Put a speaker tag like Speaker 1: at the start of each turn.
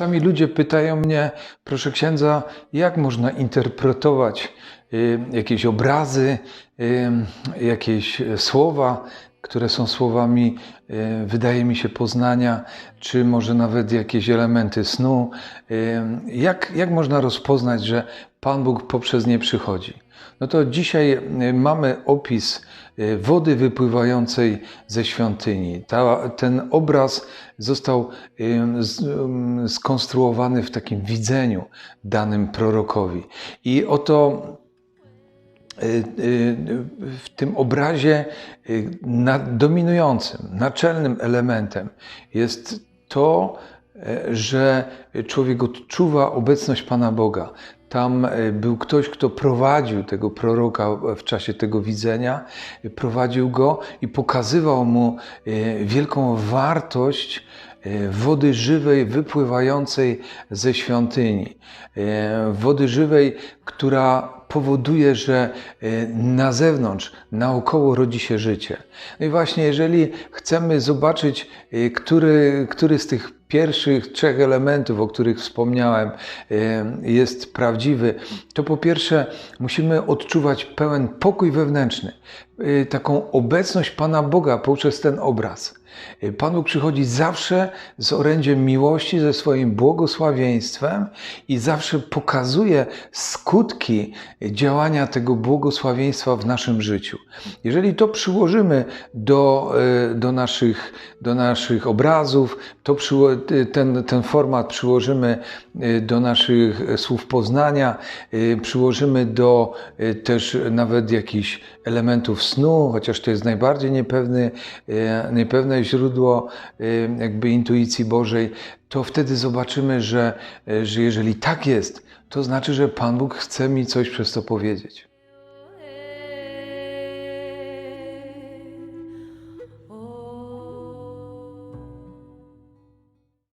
Speaker 1: Czasami ludzie pytają mnie, proszę księdza, jak można interpretować y, jakieś obrazy, y, jakieś słowa, które są słowami, y, wydaje mi się, poznania, czy może nawet jakieś elementy snu. Jak, jak można rozpoznać, że Pan Bóg poprzez nie przychodzi? No to dzisiaj y, mamy opis y, wody wypływającej ze świątyni. Ta, ten obraz został z- ym, skonstruowany w takim widzeniu danym prorokowi. I oto w tym obrazie dominującym, naczelnym elementem jest to, e, że człowiek odczuwa obecność Pana Boga. Tam e, był ktoś, kto prowadził tego proroka w czasie tego widzenia, prowadził go i pokazywał mu e, wielką wartość e, wody żywej wypływającej ze świątyni. Wody żywej, która powoduje, że na zewnątrz, naokoło rodzi się życie. No i właśnie, jeżeli chcemy zobaczyć, który, który z tych pierwszych trzech elementów, o których wspomniałem, jest prawdziwy, to po pierwsze musimy odczuwać pełen pokój wewnętrzny, e, taką obecność Pana Boga poprzez ten obraz. E, Pan Bóg przychodzi zawsze z orędziem miłości, ze swoim błogosławieństwem i zawsze pokazuje skutki działania tego błogosławieństwa w naszym życiu. Jeżeli to przyłożymy do, e, do, naszych, do naszych obrazów, to przyło, ten, ten format przyłożymy e, do naszych słów poznania, e, przyłożymy do e, też nawet jakichś elementów snu, chociaż to jest najbardziej niepewny, e, źródło e, jakby intuicji Bożej, to wtedy zobaczymy, że, e, że jeżeli tak jest, to znaczy, że Pan Bóg chce mi coś przez to powiedzieć.